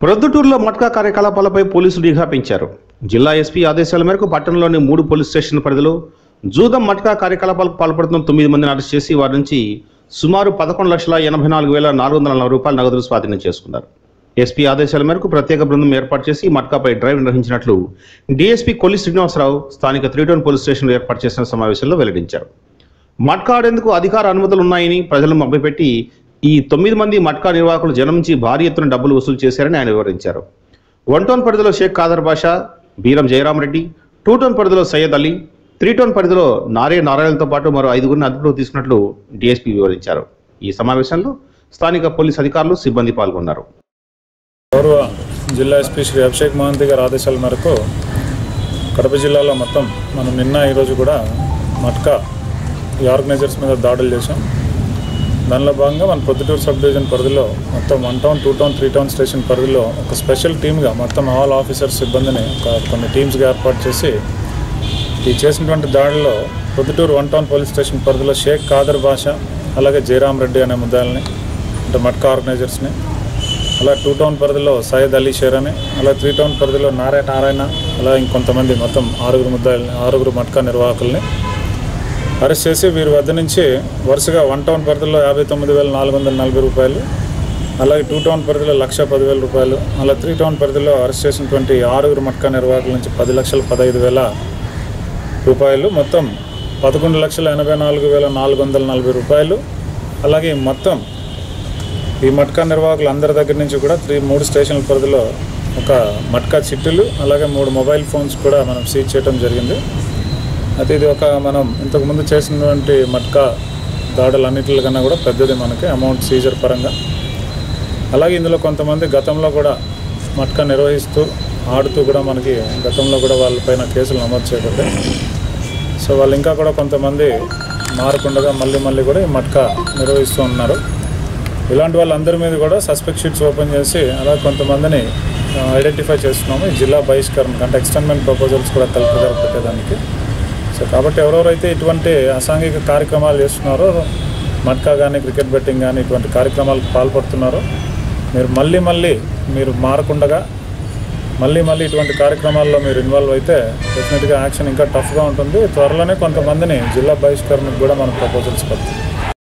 ప్రొద్దుటూరులో మట్కా కార్యకలాపాలపై పోలీసులు నిఘా పెంచారు. జిల్లా ఎస్పీ ఆదేశాల మేరకు పట్టణంలోని మూడు పోలీస్ స్టేషన్ పరిధిలో జూదం మట్కా కార్యకలాపాలకు పాల్పడుతున్న తొమ్మిది మందిని అరెస్ట్ చేసి వారి నుంచి సుమారు పదకొండు లక్షల ఎనభై నాలుగు వేల నాలుగు వందల నలభై రూపాయల నగదులు స్వాధీనం చేసుకున్నారు. ఎస్పీ ఆదేశాల మేరకు ప్రత్యేక బృందం ఏర్పాటు చేసి మట్కాపై డ్రైవ్ నిర్వహించినట్లు డీఎస్పీ కొల్లి శ్రీనివాసరావు స్థానిక త్రీటౌన్ పోలీస్ స్టేషన్లో ఏర్పాటు చేసిన సమావేశంలో వెల్లడించారు. మట్కా ఆడేందుకు అధికార అనుమతులు ఉన్నాయని ప్రజలను మభ్యపెట్టి ఈ తొమ్మిది మంది మట్కా నిర్వాహకులు జనం నుంచి భారీ ఎత్తున డబ్బులు వసూలు చేశారని ఆయన వివరించారు. వన్ టౌన్ పరిధిలో షేక్ ఖాదర్ బాషా బీరం జయరామరెడ్డి టూ టౌన్ పరిధిలో సయ్యద్ అలీ త్రీ టౌన్ పరిధిలో నారే నారాయణతో పాటు మరో ఐదుగురిని అదుపులో తీసుకున్నట్లు డీఎస్పీ వివరించారు. ఈ సమావేశంలో స్థానిక పోలీస్ అధికారులు సిబ్బంది పాల్గొన్నారు. గౌరవ జిల్లా ఎస్పీ శ్రీ అభిషేక్ మహంతి గారి ఆదేశాల మేరకు కడప జిల్లాలో మొత్తం మనం నిన్న ఈరోజు కూడా మట్కా ఈ ఆర్గనైజర్స్ మీద దాడులు చేశాం. దానిలో భాగంగా మన పొద్దుటూరు సబ్ డివిజన్ పరిధిలో మొత్తం one town two town three town station పరిధిలో ఒక స్పెషల్ టీమ్గా మొత్తం ఆల్ ఆఫీసర్స్ సిబ్బందిని ఒక కొన్ని టీమ్స్గా ఏర్పాటు చేసి ఈ చేసినటువంటి దాడిలో Proddatur one town police station పరిధిలో షేక్ ఖాదర్ భాష అలాగే జయరామ్ రెడ్డి అనే ముద్దాలని అంటే మట్కా ఆర్గనైజర్స్ని అలా టూ టౌన్ పరిధిలో సయ్యద్ అలీ షేర్ అని అలా త్రీ టౌన్ పరిధిలో నారాయణ నారాయణ అలా ఇంకొంతమంది మొత్తం ఆరుగురు ముద్దాయిల్ని ఆరుగురు మట్కా నిర్వాహకుల్ని అరెస్ట్ చేసి వీరి వద్ద నుంచి వరుసగా వన్ టౌన్ పరిధిలో యాభై తొమ్మిది వేల నాలుగు వందల నలభై రూపాయలు అలాగే టూ టౌన్ పరిధిలో లక్ష పదివేల రూపాయలు అలా త్రీ టౌన్ పరిధిలో అరెస్ట్ చేసినటువంటి ఆరుగురు మట్కా నిర్వాహకుల నుంచి పది లక్షల పదహైదు వేల రూపాయలు మొత్తం పదకొండు లక్షల ఎనభై నాలుగు వేల నాలుగు వందల నలభై రూపాయలు అలాగే మొత్తం ఈ మట్కా నిర్వాహకులు అందరి దగ్గర నుంచి కూడా త్రీ మూడు స్టేషన్ల పరిధిలో ఒక మట్కా చిట్టులు అలాగే మూడు మొబైల్ ఫోన్స్ కూడా మనం సీజ్ చేయడం జరిగింది. అయితే ఇది ఒక మనం ఇంతకుముందు చేసినటువంటి మట్కా దాడులు కన్నా కూడా పెద్దది మనకి అమౌంట్ సీజర్ పరంగా. అలాగే ఇందులో కొంతమంది గతంలో కూడా మట్కా నిర్వహిస్తూ ఆడుతూ కూడా మనకి గతంలో కూడా వాళ్ళపైన కేసులు నమోదు చేయబడ్డాయి. సో వాళ్ళు ఇంకా కూడా కొంతమంది మారకుండా మళ్ళీ మళ్ళీ కూడా ఈ మట్కా నిర్వహిస్తూ ఉన్నారు. ఇలాంటి వాళ్ళందరి మీద కూడా సస్పెక్ట్ షీట్స్ ఓపెన్ చేసి అలా కొంతమందిని ఐడెంటిఫై చేస్తున్నాము. జిల్లా బహిష్కరణ అంటే ఎక్స్టెన్మెంట్ ప్రపోజల్స్ కూడా కలిపి పెట్టేదానికి. సో కాబట్టి ఎవరెవరైతే ఇటువంటి అసాంఘిక కార్యక్రమాలు చేస్తున్నారో మట్కా కానీ క్రికెట్ బెట్టింగ్ కానీ ఇటువంటి కార్యక్రమాలకు పాల్పడుతున్నారో మీరు మళ్ళీ మళ్ళీ మీరు మారకుండగా మళ్ళీ మళ్ళీ ఇటువంటి కార్యక్రమాల్లో మీరు ఇన్వాల్వ్ అయితే డెఫినెట్గా యాక్షన్ ఇంకా టఫ్గా ఉంటుంది. త్వరలోనే కొంతమందిని జిల్లా బహిష్కరణకు కూడా మనం ప్రపోజల్స్ పెడతాం